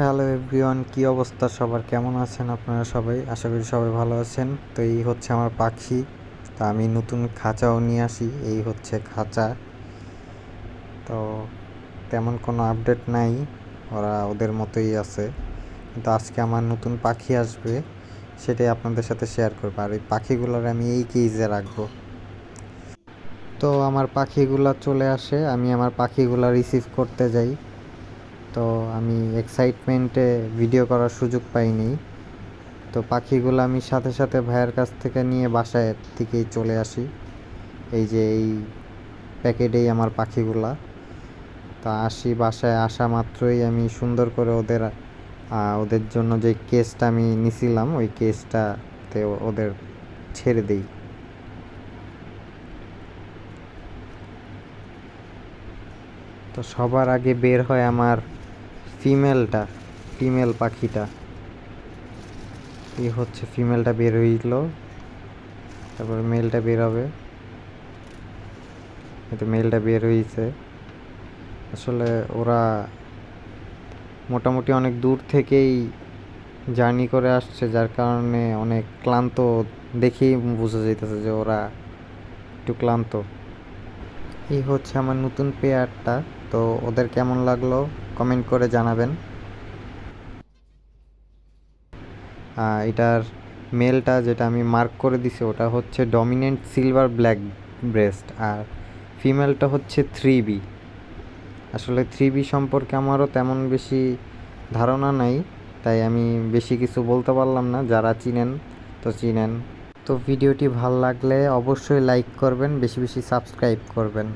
Hello everyone, কি অবস্থা সবার? কেমন আছেন আপনারা সবাই? আশা করি সবাই ভালো আছেন। তো এই হচ্ছে আমার পাখি। তো আমি নতুন খাঁচাও নিয়ে আসি, এই হচ্ছে খাঁচা। তো তেমন কোনো আপডেট নাই, ওরা ওদের মতোই আছে। কিন্তু আজকে আমার নতুন পাখি আসবে, সেটাই আপনাদের সাথে শেয়ার করব। আর এই পাখিগুলোর আমি এই কেজে রাখব। তো আমার পাখিগুলো চলে আসে, আমি আমার পাখিগুলো রিসিভ করতে যাই। তো আমি এক্সাইটমেন্টে ভিডিও করার সুযোগ পাইনি। তো পাখিগুলো আমি সাথে সাথে ভাইয়ের কাছ থেকে নিয়ে বাসায় থেকেই চলে আসি। এই যে এই প্যাকেটেই আমার পাখিগুলা। তা আসি বাসায় আসা মাত্রই আমি সুন্দর করে ওদের ওদের জন্য যে কেসটা আমি নিছিলাম, ওই কেসটাতে ওদের ছেড়ে দিই। তো সবার আগে বের হয় আমার ফিমেলটা, ফিমেল পাখিটা। এই হচ্ছে, ফিমেলটা বের হইল। তারপর মেলটা বের হবে। এটা মেলটা বের হয়েছে আসলে ওরা মোটামুটি অনেক দূর থেকেই জার্নি করে আসছে, যার কারণে অনেক ক্লান্ত দেখেই বোঝা যাইতেছে যে ওরা একটু ক্লান্ত। এই হচ্ছে আমার নতুন পেয়ারটা তো ওদের কেমন লাগল? কমেন্ট করে জানাবেন। এটার মেলটা যেটা আমি মার্ক করে দিছি, ওটা হচ্ছে ডমিনেন্ট সিলভার ব্ল্যাক ব্রেস্ট আর ফিমেলটা হচ্ছে থ্রি বি আসলে থ্রি বি সম্পর্কে আমারও তেমন বেশি ধারণা নাই, তাই আমি বেশি কিছু বলতে পারলাম না, যারা চিনেন তো চিনেন। তো ভিডিওটি ভালো লাগলে অবশ্যই লাইক করবেন, বেশি বেশি সাবস্ক্রাইব করবেন।